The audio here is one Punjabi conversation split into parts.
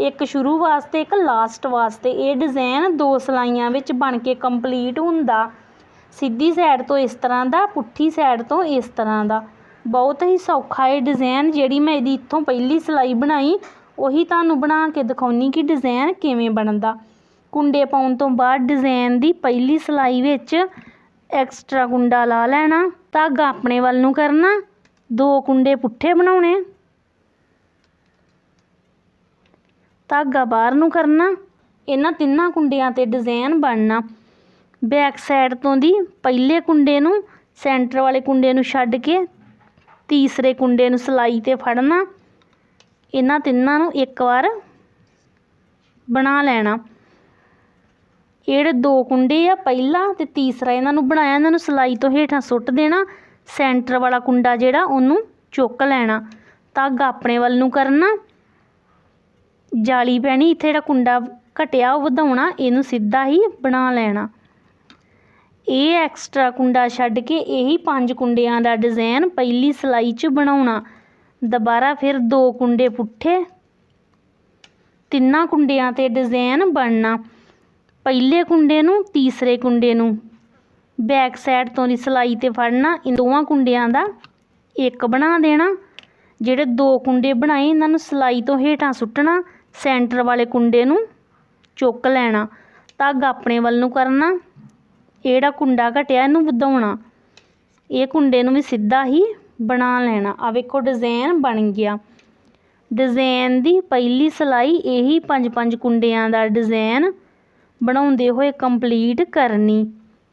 ਇੱਕ ਸ਼ੁਰੂ ਵਾਸਤੇ, ਇੱਕ ਲਾਸਟ ਵਾਸਤੇ। ਇਹ ਡਿਜ਼ਾਈਨ ਦੋ ਸਿਲਾਈਆਂ ਵਿੱਚ ਬਣ ਕੇ ਕੰਪਲੀਟ ਹੁੰਦਾ। ਸਿੱਧੀ ਸਾਈਡ ਤੋਂ ਇਸ ਤਰ੍ਹਾਂ ਦਾ, ਪੁੱਠੀ ਸਾਈਡ ਤੋਂ ਇਸ ਤਰ੍ਹਾਂ ਦਾ। ਬਹੁਤ ਹੀ ਸੌਖਾ ਇਹ ਡਿਜ਼ਾਈਨ ਜਿਹੜੀ ਮੈਂ ਇਹਦੀ ਇੱਥੋਂ ਪਹਿਲੀ ਸਿਲਾਈ ਬਣਾਈ, ਉਹੀ ਤੁਹਾਨੂੰ ਬਣਾ ਕੇ ਦਿਖਾਉਣੀ ਕਿ ਡਿਜ਼ਾਈਨ ਕਿਵੇਂ ਬਣਦਾ। ਕੁੰਡੇ ਪਾਉਣ ਤੋਂ ਬਾਅਦ ਡਿਜ਼ਾਈਨ ਦੀ ਪਹਿਲੀ ਸਿਲਾਈ ਵਿੱਚ ਐਕਸਟਰਾ ਕੁੰਡਾ ਲਾ ਲੈਣਾ, ਧਾਗਾ ਆਪਣੇ ਵੱਲ ਨੂੰ ਕਰਨਾ, ਦੋ ਕੁੰਡੇ ਪੁੱਠੇ ਬਣਾਉਣੇ ਧਾਗਾ ਬਾਹਰ ਨੂੰ ਕਰਨਾ, ਇਹਨਾਂ ਤਿੰਨਾਂ ਕੁੰਡਿਆਂ 'ਤੇ ਡਿਜ਼ਾਈਨ ਬਣਨਾ। ਬੈਕ ਸਾਈਡ ਤੋਂ ਦੀ ਪਹਿਲੇ ਕੁੰਡੇ ਨੂੰ ਸੈਂਟਰ ਵਾਲੇ ਕੁੰਡੇ ਨੂੰ ਛੱਡ ਕੇ ਤੀਸਰੇ ਕੁੰਡੇ ਨੂੰ ਸਿਲਾਈ 'ਤੇ ਫੜਨਾ। ਇਹਨਾਂ ਤਿੰਨਾਂ ਨੂੰ ਇੱਕ ਵਾਰ ਬਣਾ ਲੈਣਾ। ਜਿਹੜੇ ਦੋ ਕੁੰਡੇ ਆ ਪਹਿਲਾ ਤੇ ਤੀਸਰਾ ਇਹਨਾਂ ਨੂੰ ਬਣਾਇਆ, ਇਹਨਾਂ ਨੂੰ ਸਿਲਾਈ ਤੋਂ ਹੇਠਾਂ ਸੁੱਟ ਦੇਣਾ। ਸੈਂਟਰ ਵਾਲਾ ਕੁੰਡਾ ਜਿਹੜਾ ਉਹਨੂੰ ਚੁੱਕ ਲੈਣਾ। ਧਾਗਾ ਆਪਣੇ ਵੱਲ ਨੂੰ ਕਰਨਾ। ਜਾਲੀ ਪੈਣੀ, ਇੱਥੇ ਜਿਹੜਾ ਕੁੰਡਾ ਘਟਿਆ, ਉਹ ਵਧਾਉਣਾ, ਇਹਨੂੰ ਸਿੱਧਾ ਹੀ ਬਣਾ ਲੈਣਾ। ਇਹ ਐਕਸਟਰਾ ਕੁੰਡਾ ਛੱਡ ਕੇ ਇਹੀ ਪੰਜ ਕੁੰਡਿਆਂ ਦਾ ਡਿਜ਼ਾਈਨ ਪਹਿਲੀ ਸਿਲਾਈ 'ਚ ਬਣਾਉਣਾ। ਦੁਬਾਰਾ ਫਿਰ ਦੋ ਕੁੰਡੇ ਪੁੱਠੇ, ਤਿੰਨਾਂ ਕੁੰਡਿਆਂ 'ਤੇ ਡਿਜ਼ਾਈਨ ਬਣਨਾ। ਪਹਿਲੇ ਕੁੰਡੇ ਨੂੰ, ਤੀਸਰੇ ਕੁੰਡੇ ਨੂੰ। ਬੈਕ ਸਾਈਡ ਤੋਂ ਦੀ ਸਿਲਾਈ 'ਤੇ ਫੜਨਾ, ਇਹ ਦੋਵਾਂ ਕੁੰਡਿਆਂ ਦਾ ਇੱਕ ਬਣਾ ਦੇਣਾ। ਜਿਹੜੇ ਦੋ ਕੁੰਡੇ ਬਣਾਏ, ਇਹਨਾਂ ਨੂੰ ਸਿਲਾਈ ਤੋਂ ਹੇਠਾਂ ਸੁੱਟਣਾ। ਸੈਂਟਰ ਵਾਲੇ ਕੁੰਡੇ ਨੂੰ ਚੁੱਕ ਲੈਣਾ, ਧਾਗਾ ਆਪਣੇ ਵੱਲ ਨੂੰ ਕਰਨਾ, ਇਹ ਜਿਹੜਾ ਕੁੰਡਾ ਘਟਿਆ ਇਹਨੂੰ ਵਧਾਉਣਾ, ਇਹ ਕੁੰਡੇ ਨੂੰ ਵੀ ਸਿੱਧਾ ਹੀ ਬਣਾ ਲੈਣਾ। ਆ ਵੇਖੋ ਡਿਜ਼ਾਈਨ ਬਣ ਗਿਆ। ਡਿਜ਼ਾਈਨ ਦੀ ਪਹਿਲੀ ਸਿਲਾਈ ਇਹੀ ਪੰਜ ਪੰਜ ਕੁੰਡਿਆਂ ਦਾ ਡਿਜ਼ਾਈਨ ਬਣਾਉਂਦੇ ਹੋਏ ਕੰਪਲੀਟ ਕਰਨੀ।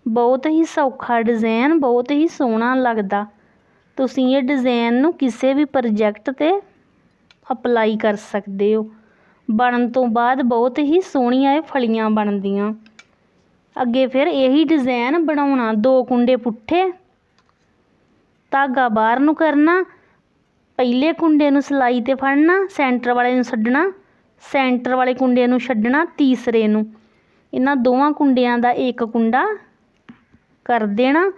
ਬਹੁਤ ਹੀ ਸੌਖਾ ਡਿਜ਼ਾਈਨ ਬਹੁਤ ਹੀ ਸੋਹਣਾ ਲੱਗਦਾ। ਤੁਸੀਂ ਇਹ ਡਿਜ਼ਾਈਨ ਨੂੰ ਕਿਸੇ ਵੀ ਪ੍ਰੋਜੈਕਟ 'ਤੇ ਅਪਲਾਈ ਕਰ ਸਕਦੇ ਹੋ। ਬਣਨ ਤੋਂ ਬਾਅਦ ਬਹੁਤ ਹੀ ਸੋਹਣੀਆਂ ਇਹ ਫਲੀਆਂ ਬਣਦੀਆਂ। ਅੱਗੇ ਫਿਰ ਇਹੀ ਡਿਜ਼ਾਈਨ ਬਣਾਉਣਾ, ਦੋ ਕੁੰਡੇ ਪੁੱਠੇ, ਧਾਗਾ ਬਾਹਰ ਨੂੰ ਕਰਨਾ, ਪਹਿਲੇ ਕੁੰਡੇ ਨੂੰ ਸਿਲਾਈ 'ਤੇ ਫੜਨਾ, ਸੈਂਟਰ ਵਾਲੇ ਨੂੰ ਛੱਡਣਾ ਸੈਂਟਰ ਵਾਲੇ ਕੁੰਡੇ ਨੂੰ ਛੱਡਣਾ, ਤੀਸਰੇ ਨੂੰ। ਇਹਨਾਂ ਦੋਵਾਂ ਕੁੰਡਿਆਂ ਦਾ ਇੱਕ ਕੁੰਡਾ ਕਰ ਦੇਣਾ।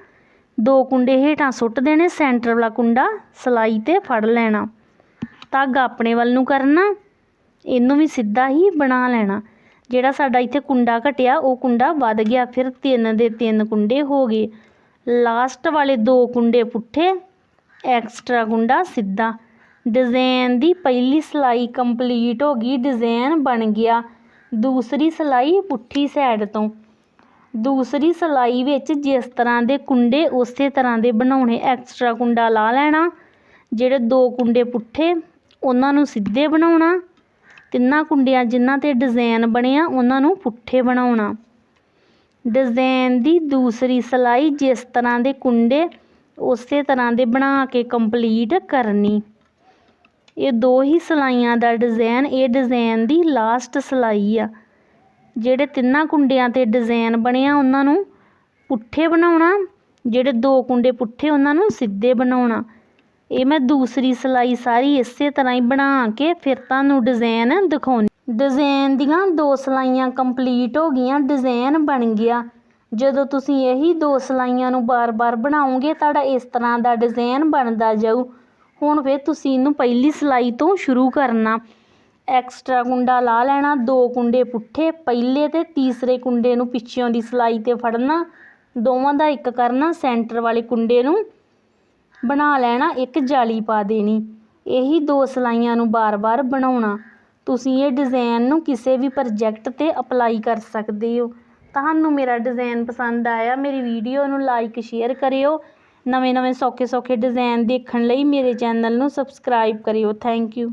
ਦੋ ਕੁੰਡੇ ਹੇਠਾਂ ਸੁੱਟ ਦੇਣੇ, ਸੈਂਟਰ ਵਾਲਾ ਕੁੰਡਾ ਸਿਲਾਈ 'ਤੇ ਫੜ ਲੈਣਾ। ਧਾਗਾ ਆਪਣੇ ਵੱਲ ਨੂੰ ਕਰਨਾ। ਇਹਨੂੰ ਵੀ ਸਿੱਧਾ ਹੀ ਬਣਾ ਲੈਣਾ। ਜਿਹੜਾ ਸਾਡਾ ਇੱਥੇ ਕੁੰਡਾ ਘਟਿਆ, ਉਹ ਕੁੰਡਾ ਵੱਧ ਗਿਆ। ਫਿਰ ਤਿੰਨ ਦੇ ਤਿੰਨ ਕੁੰਡੇ ਹੋ ਗਏ। ਲਾਸਟ ਵਾਲੇ ਦੋ ਕੁੰਡੇ ਪੁੱਠੇ ਐਕਸਟਰਾ ਕੁੰਡਾ ਸਿੱਧਾ। ਡਿਜ਼ਾਈਨ ਦੀ ਪਹਿਲੀ ਸਿਲਾਈ ਕੰਪਲੀਟ ਹੋ ਗਈ ਡਿਜ਼ਾਈਨ ਬਣ ਗਿਆ। ਦੂਸਰੀ ਸਿਲਾਈ ਪੁੱਠੀ ਸਾਈਡ ਤੋਂ। ਦੂਸਰੀ ਸਿਲਾਈ ਵਿੱਚ ਜਿਸ ਤਰ੍ਹਾਂ ਦੇ ਕੁੰਡੇ, ਉਸੇ ਤਰ੍ਹਾਂ ਦੇ ਬਣਾਉਣੇ। ਐਕਸਟਰਾ ਕੁੰਡਾ ਲਾ ਲੈਣਾ। ਜਿਹੜੇ ਦੋ ਕੁੰਡੇ ਪੁੱਠੇ, ਉਹਨਾਂ ਨੂੰ ਸਿੱਧੇ ਬਣਾਉਣਾ। ਤਿੰਨਾਂ ਕੁੰਡਿਆਂ ਜਿਨ੍ਹਾਂ 'ਤੇ ਡਿਜ਼ਾਈਨ ਬਣਿਆ ਉਹਨਾਂ ਨੂੰ ਪੁੱਠੇ ਬਣਾਉਣਾ। ਡਿਜ਼ਾਈਨ ਦੀ ਦੂਸਰੀ ਸਿਲਾਈ ਜਿਸ ਤਰ੍ਹਾਂ ਦੇ ਕੁੰਡੇ, ਉਸੇ ਤਰ੍ਹਾਂ ਦੇ ਬਣਾ ਕੇ ਕੰਪਲੀਟ ਕਰਨੀ। ਇਹ ਦੋ ਹੀ ਸਿਲਾਈਆਂ ਦਾ ਡਿਜ਼ਾਈਨ ਇਹ ਡਿਜ਼ਾਈਨ ਦੀ ਲਾਸਟ ਸਿਲਾਈ ਆ। ਜਿਹੜੇ ਤਿੰਨਾਂ ਕੁੰਡਿਆਂ 'ਤੇ ਡਿਜ਼ਾਈਨ ਬਣਿਆ ਉਹਨਾਂ ਨੂੰ ਪੁੱਠੇ ਬਣਾਉਣਾ, ਜਿਹੜੇ ਦੋ ਕੁੰਡੇ ਪੁੱਠੇ, ਉਹਨਾਂ ਨੂੰ ਸਿੱਧੇ ਬਣਾਉਣਾ। ਇਹ ਮੈਂ ਦੂਸਰੀ ਸਿਲਾਈ ਸਾਰੀ ਇਸੇ ਤਰ੍ਹਾਂ ਹੀ ਬਣਾ ਕੇ ਫਿਰ ਤੁਹਾਨੂੰ ਡਿਜ਼ਾਈਨ ਦਿਖਾਉਣੀ। ਡਿਜ਼ਾਈਨ ਦੀਆਂ ਦੋ ਸਿਲਾਈਆਂ ਕੰਪਲੀਟ ਹੋ ਗਈਆਂ ਡਿਜ਼ਾਈਨ ਬਣ ਗਿਆ। ਜਦੋਂ ਤੁਸੀਂ ਇਹੀ ਦੋ ਸਿਲਾਈਆਂ ਨੂੰ ਬਾਰ-ਬਾਰ ਬਣਾਓਗੇ, ਤੁਹਾਡਾ ਇਸ ਤਰ੍ਹਾਂ ਦਾ ਡਿਜ਼ਾਈਨ ਬਣਦਾ ਜਾਊ। ਹੁਣ ਫਿਰ ਤੁਸੀਂ ਇਹਨੂੰ ਪਹਿਲੀ ਸਿਲਾਈ ਤੋਂ ਸ਼ੁਰੂ ਕਰਨਾ। ਐਕਸਟਰਾ ਕੁੰਡਾ ਲਾ ਲੈਣਾ, ਦੋ ਕੁੰਡੇ ਪੁੱਠੇ, ਪਹਿਲੇ ਤੇ ਤੀਸਰੇ ਕੁੰਡੇ ਨੂੰ ਪਿੱਛੋਂ ਦੀ ਸਿਲਾਈ 'ਤੇ ਫੜਨਾ, ਦੋਵਾਂ ਦਾ ਇੱਕ ਕਰਨਾ ਸੈਂਟਰ ਵਾਲੇ ਕੁੰਡੇ ਨੂੰ। ਬਣਾ ਲੈਣਾ, ਇੱਕ ਜਾਲੀ ਪਾ ਦੇਣੀ। ਇਹੀ ਦੋ ਸਿਲਾਈਆਂ ਨੂੰ ਬਾਰ-ਬਾਰ ਬਣਾਉਣਾ। ਤੁਸੀਂ ਇਹ ਡਿਜ਼ਾਈਨ ਨੂੰ ਕਿਸੇ ਵੀ ਪ੍ਰੋਜੈਕਟ 'ਤੇ ਅਪਲਾਈ ਕਰ ਸਕਦੇ ਹੋ। ਤੁਹਾਨੂੰ ਮੇਰਾ ਡਿਜ਼ਾਈਨ ਪਸੰਦ ਆਇਆ, ਮੇਰੀ ਵੀਡੀਓ ਨੂੰ ਲਾਈਕ ਸ਼ੇਅਰ ਕਰਿਓ। ਨਵੇਂ ਨਵੇਂ ਸੌਖੇ ਸੌਖੇ ਡਿਜ਼ਾਈਨ ਦੇਖਣ ਲਈ ਮੇਰੇ ਚੈਨਲ ਨੂੰ ਸਬਸਕ੍ਰਾਈਬ ਕਰਿਓ। Thank you